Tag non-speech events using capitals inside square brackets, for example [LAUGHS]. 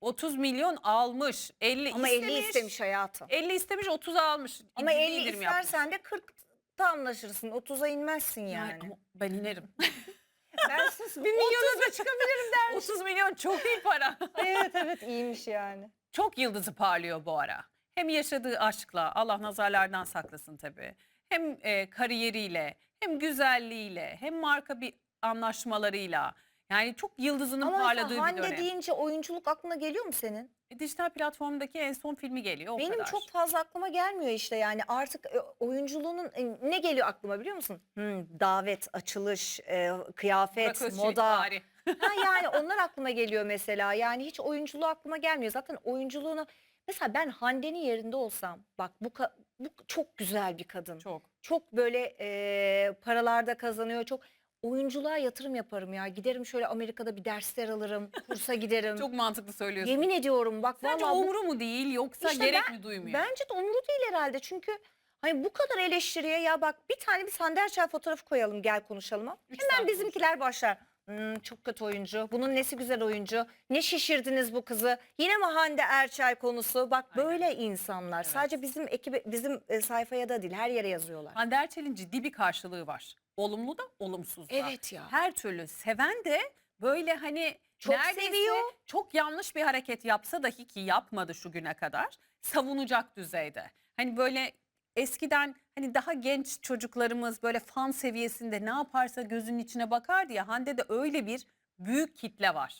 30 milyon almış. 50 Ama istemiş. 50 istemiş hayatım. 50 istemiş 30 almış. Ama Ciddi 50 indirim yapmış. istersen de 40'ta anlaşırsın. 30'a inmezsin Yani. yani. ama ben inerim. [LAUGHS] ben sus 1 milyona da çıkabilirim der. 30 milyon çok iyi para. [LAUGHS] evet evet iyiymiş yani. çok yıldızı parlıyor bu ara. Hem yaşadığı aşkla, Allah nazarlardan saklasın tabii. Hem e, kariyeriyle, hem güzelliğiyle, hem marka bir anlaşmalarıyla. Yani çok yıldızının Ama parladığı mesela bir Hande dönem. deyince oyunculuk aklına geliyor mu senin? E, Dijital platformdaki en son filmi geliyor o Benim kadar. çok fazla aklıma gelmiyor işte yani artık e, oyunculuğunun e, ne geliyor aklıma biliyor musun? Hmm, davet, açılış, e, kıyafet, Özçelik moda. bari. Ha [LAUGHS] yani onlar aklıma geliyor mesela. Yani hiç oyunculuğu aklıma gelmiyor. Zaten oyunculuğunu mesela ben Hande'nin yerinde olsam bak bu ka- bu çok güzel bir kadın. Çok, Çok. böyle e, paralarda kazanıyor. Çok oyunculuğa yatırım yaparım ya. Giderim şöyle Amerika'da bir dersler alırım, kursa giderim. [LAUGHS] Çok mantıklı söylüyorsun. Yemin ediyorum bak Sence vallahi bu- umru mu değil yoksa İşte gerek ben- mi duymuyor? Bence de umuru değil herhalde. Çünkü hani bu kadar eleştiriye ya bak bir tane bir Hande Erçel fotoğrafı koyalım gel konuşalım. Üç Hemen saat bizimkiler başlar. "Hmm, çok kötü oyuncu. Bunun nesi güzel oyuncu. Ne şişirdiniz bu kızı. Yine mi Hande Erçel konusu? Bak Aynen. böyle insanlar. Sadece bizim ekibi bizim e, sayfaya da değil her yere yazıyorlar. Hande Erçel'in ciddi bir karşılığı var. Olumlu da olumsuz da. Evet ya. Her türlü seven de böyle hani Çok neredeyse seviyor. çok yanlış bir hareket yapsa dahi ki yapmadı şu güne kadar savunacak düzeyde. Hani böyle eskiden hani daha genç çocuklarımız böyle fan seviyesinde ne yaparsa gözünün içine bakardı ya Hande'de öyle bir büyük kitle var.